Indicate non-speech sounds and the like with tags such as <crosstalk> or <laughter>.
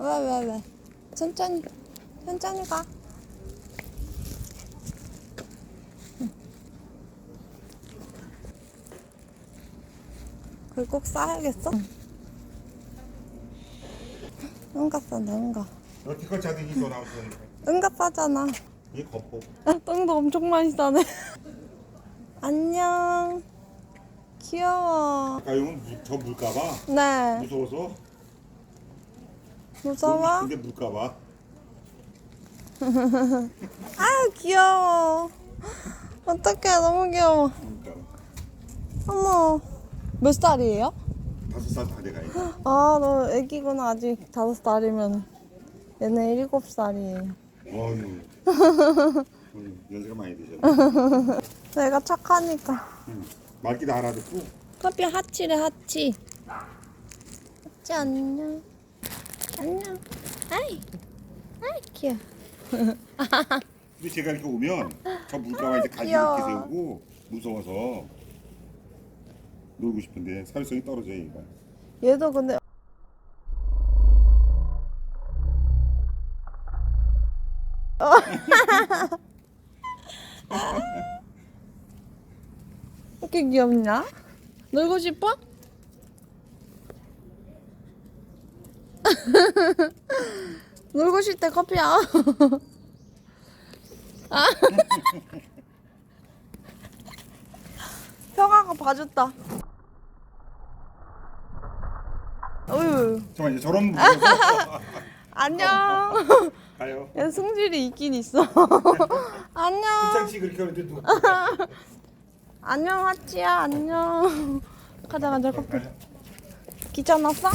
왜, 왜, 왜? 천천히, 천천히 가. 그걸 꼭 싸야겠어? 응가 싸네, 응가. 자등이 더 나왔으니까 응가 싸잖아. 이 겉보 아, 똥도 엄청 많이 싸네. 안녕. 귀여워. 아까 용은 무- 저 물까봐 네. 무서워서 무서워? 근데 물까봐 <laughs> 아 귀여워. 어떡해 너무 귀여워. 물까봐 어머. 몇 살이에요? 다섯 살 다 돼가 이거 <gasps> 아, 너 애기구나. 아직 다섯 살이면. 얘네 일곱 살이에요. 어휴 <laughs> 어휴, 연세가 많이 되셨네 <laughs> 내가 착하니까. 응. 말귀도 알아듣고 커피 하치래, 하치. 하치, 안녕. 안녕. 아이. 아이, 귀여워. 근데 제가 이렇게 오면 저 물까봐 이제 가지 귀여워. 이렇게 세우고 무서워서 놀고 싶은데 사회성이 떨어져요 얘가 얘도 근데. <laughs> 이렇게 귀엽냐? 놀고 싶어? <laughs> 놀고 싶대 커피야. 아. <laughs> 평화가 봐줬다. 어휴. 잠깐만 이제 저런 무서워서 <laughs> 안녕. 가요 야, 승질이 있긴 있어. 안녕. 한창씩 그렇게 하는데 누구 안녕, 하치야. 안녕. 가자, 가자, 커피. 귀찮았어?